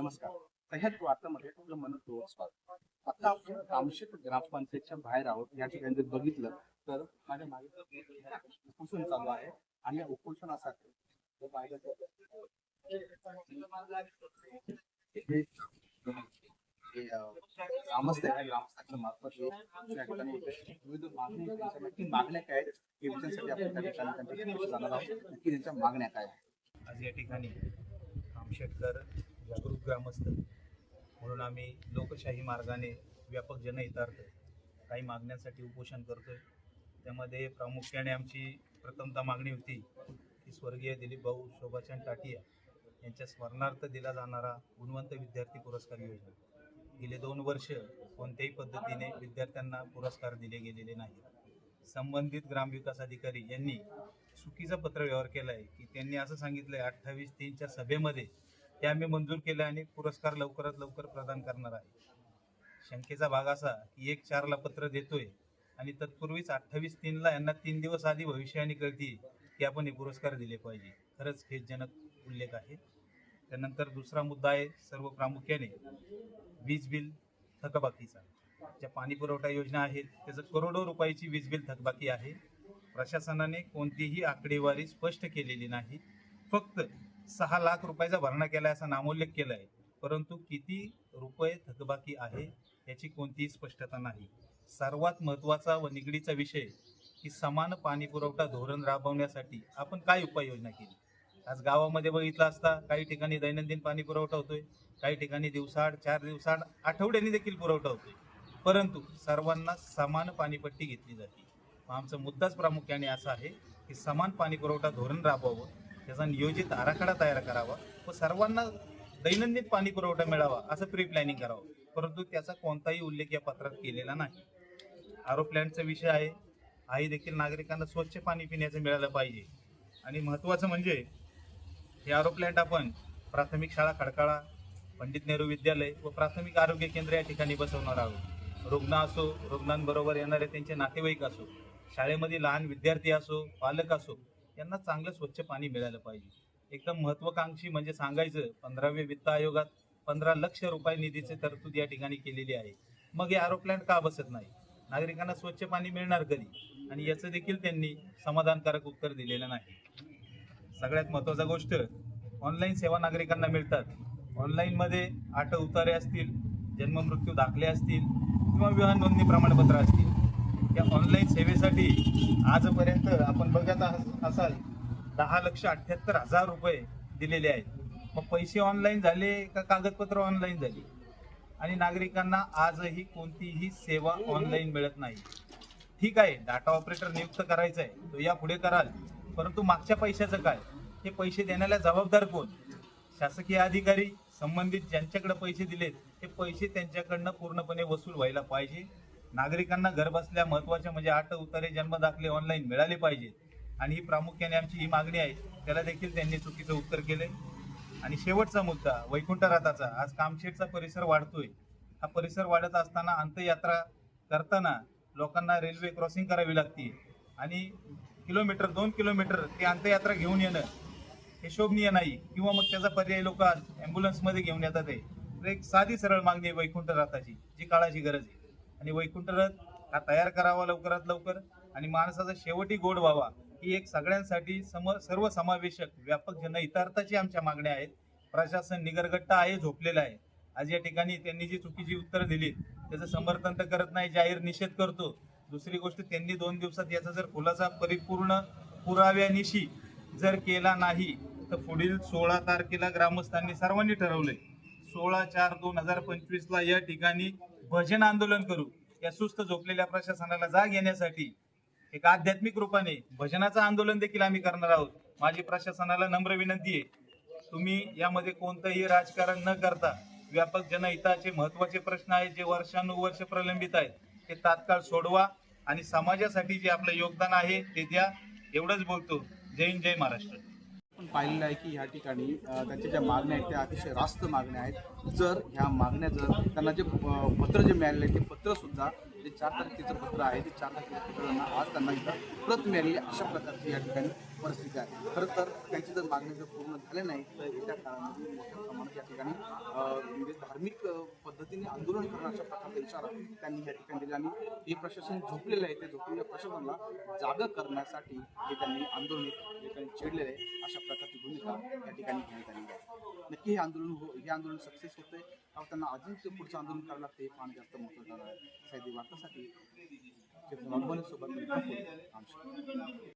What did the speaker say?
नमस्कार. तर वार्तामध्ये आपलं मनपूर्वक स्वागत. आता आपण कामशेत ग्रामपंचायतच्या बाहेर आहोत. या ठिकाणी जर बघितलं तर माझ्या मागे उपोषण चालू आहे आणि या उपोषणासाठी जर पाहिलं तर ग्रामस्थ आहे. ग्रामस्थांच्या मार्फत ठिकाणी विविध नक्की मागण्या काय आहेत हे आपण त्या ठिकाणी त्यांच्याशी जाणार आहोत नक्की त्यांच्या मागण्या काय आहेत? आज या ठिकाणी आमशेटकर जागरूक ग्रामस्थ. म्हणून आम्ही लोकशाही मार्गाने व्यापक जनहितार्थ काही मागण्यांसाठी उपोषण करतोय. त्यामध्ये प्रामुख्याने आमची प्रथमतः मागणी होती की स्वर्गीय दिलीप भाऊ शोभाचंद टाटिया यांच्या स्मरणार्थ दिला जाणारा गुणवंत विद्यार्थी पुरस्कार योजना. गेले दोन वर्ष कोणत्याही पद्धतीने विद्यार्थ्यांना पुरस्कार दिले गेलेले नाहीत. संबंधित ग्रामविकास अधिकारी यांनी चुकीचा पत्रव्यवहार केला आहे की त्यांनी असं सांगितलं आहे अठ्ठावीस तीनच्या सभेमध्ये ते आम्ही मंजूर केलं आणि पुरस्कार लवकरात लवकर प्रदान करणार आहे. शंकेचा भाग असा की एक चारला पत्र देतोय आणि तत्पूर्वीच अठ्ठावीस तीनला यांना तीन दिवस आधी भविष्याने कळती की आपण हे पुरस्कार दिले पाहिजे. खरंच खेदजनक उल्लेख आहे. त्यानंतर दुसरा मुद्दा आहे सर्व प्रामुख्याने वीज बिल थकबाकीचा. ज्या पाणी पुरवठा योजना आहेत त्याचं करोडो रुपयाची वीज बिल थकबाकी आहे. प्रशासनाने कोणतीही आकडेवारी स्पष्ट केलेली नाही. फक्त सहा लाख रुपयाचा भरणा केला असा नामोल्लेख केला आहे. परंतु किती रुपये थकबाकी आहे याची कोणतीही स्पष्टता नाही. सर्वात महत्त्वाचा व निगडीचा विषय की समान पाणी पुरवठा धोरण राबवण्यासाठी आपण काय उपाययोजना केली? आज गावामध्ये बघितलं असता काही ठिकाणी दैनंदिन पाणी पुरवठा होतोय काही ठिकाणी दिवसाआड चार दिवसाआड आठवड्याने देखील पुरवठा होतोय. परंतु सर्वांना समान पाणीपट्टी घेतली जाते. आमचा मुद्दाच प्रामुख्याने असा आहे की समान पाणी पुरवठा धोरण राबवावं त्याचा नियोजित आराखडा तयार करावा व सर्वांना दैनंदिन पाणी पुरवठा मिळावा असं प्री प्लॅनिंग करावं. परंतु त्याचा कोणताही उल्लेख या पत्रात केलेला नाही. आरो विषय आहे. हाही देखील नागरिकांना स्वच्छ पाणी पिण्याचं मिळालं पाहिजे. आणि महत्त्वाचं म्हणजे हे आरो प्लॅन्ट आपण प्राथमिक शाळा खडकाळा पंडित नेहरू विद्यालय व प्राथमिक आरोग्य केंद्र या ठिकाणी बसवणार आहोत. रुग्ण असो रुग्णांबरोबर येणारे त्यांचे नातेवाईक असो शाळेमध्ये लहान विद्यार्थी असो पालक असो यांना चांगलं स्वच्छ पाणी मिळालं पाहिजे. एकदम महत्वाकांक्षी म्हणजे सांगायचं पंधराव्या वित्त आयोगात पंधरा लक्ष रुपये निधीची तरतूद या ठिकाणी केलेली आहे. मग हे आरो का बसत नाही? नागरिकांना स्वच्छ पाणी मिळणार कधी? आणि याचं देखील त्यांनी समाधानकारक उत्तर दिलेलं नाही. सगळ्यात महत्त्वाचा गोष्ट ऑनलाईन सेवा नागरिकांना मिळतात. ऑनलाईनमध्ये आठ उतारे असतील जन्म मृत्यू दाखले असतील किंवा विवाह नोंदणी प्रमाणपत्र असतील. या ऑनलाईन सेवेसाठी आजपर्यंत आपण बघत असाल दहा लक्ष अठ्ठ्याहत्तर हजार रुपये दिलेले आहेत. मग पैसे ऑनलाईन झाले का कागदपत्र ऑनलाईन झाली? आणि नागरिकांना आजही कोणतीही सेवा ऑनलाईन मिळत नाही. ठीक आहे डाटा ऑपरेटर नियुक्त करायचा आहे तो या पुढे कराल. परंतु मागच्या पैशाचं काय? हे पैसे देण्याला जबाबदार कोण? शासकीय अधिकारी संबंधित ज्यांच्याकडे पैसे दिलेत हे पैसे त्यांच्याकडनं पूर्णपणे वसूल व्हायला पाहिजे. नागरिकांना घरबसल्या महत्त्वाच्या म्हणजे आठ उतारे जन्म दाखले ऑनलाईन मिळाले पाहिजेत. आणि ही प्रामुख्याने आमची ही मागणी आहे. त्याला देखील त्यांनी चुकीचं उत्तर केले आणि शेवटचा मुद्दा वैकुंठराथाचा आज कामशेटचा परिसर वाढतोय. हा परिसर वाढत असताना अंत्ययात्रा करताना लोकांना रेल्वे क्रॉसिंग करावी लागते आणि किलोमीटर दोन किलोमीटर ते अंत्ययात्रा घेऊन येणं हे शोभनीय नाही. किंवा मग त्याचा पर्याय लोक आज ॲम्ब्युलन्समध्ये घेऊन येतात आहे तर एक साधी सरळ मागणी आहे वैकुंठराथाची जी काळाची गरज आहे. आणि वैकुंठ रथ हा तयार करावा लवकरात लवकर. आणि माणसाचा शेवटी गोड व्हावा ही एक सगळ्यांसाठी सम सर्व समावेशक व्यापक जनहितार्थाची आमच्या मागण्या आहेत. प्रशासन निगरगट्टा आहे झोपलेला आहे. आज या ठिकाणी त्यांनी जी चुकीची उत्तरं दिली त्याचं समर्थन तर करत नाही जाहीर निषेध करतो. दुसरी गोष्ट त्यांनी दोन दिवसात याचा जर खुलासा परिपूर्ण पुराव्यानिशी जर केला नाही तर पुढील सोळा तारखेला ग्रामस्थांनी सर्वांनी ठरवले सोळा चार दोन हजार पंचवीसला या ठिकाणी भजन आंदोलन करू या सुस्त झोपलेल्या प्रशासनाला जाग येण्यासाठी एक आध्यात्मिक रूपाने भजनाचं आंदोलन देखील आम्ही करणार आहोत. माझी प्रशासनाला नम्र विनंती आहे. तुम्ही यामध्ये कोणतंही राजकारण न करता व्यापक जनहिताचे महत्त्वाचे प्रश्न आहेत जे वर्षानुवर्ष प्रलंबित आहेत ते तात्काळ सोडवा आणि समाजासाठी जे आपलं योगदान आहे ते द्या. एवढंच बोलतो. जय हिंद जय महाराष्ट्र. आपण पाहिलेलं आहे की ह्या ठिकाणी त्यांच्या ज्या मागण्या आहेत त्या अतिशय रास्त मागण्या आहेत. जर ह्या मागण्या जर त्यांना जे पत्र जे मिळालेलं आहे ते पत्र सुद्धा जे चार तारखेचं पत्र आहे ते चार तारखेचं पत्र त्यांना आज त्यांना इथं प्रत मिळालेली अशा प्रकारची या ठिकाणी परिस्थिती आहे. खरं तर त्यांची जर मागणी जर पूर्ण झाले नाही तर येत्या काळामध्ये मोठ्या प्रमाणात या ठिकाणी म्हणजे धार्मिक पद्धतीने आंदोलन करण्याच्या अशा प्रकारचा इशारा त्यांनी या ठिकाणी दिला. आणि हे प्रशासन झोपलेलं आहे ते झोपलेल्या प्रशासनाला जागा करण्यासाठी हे त्यांनी आंदोलन ठिकाणी छेडलेलं आहे अशा प्रकारची भूमिका या ठिकाणी घेण्यात आली आहे. नक्की हे आंदोलन हो हे आंदोलन सक्सेस होतंय. का त्यांना अजून ते पुढचं आंदोलन करावं लागतं हे पाहणं जास्त महत्त्वाचं आहे. साहेब वार्तासाठी सोबत आमच्या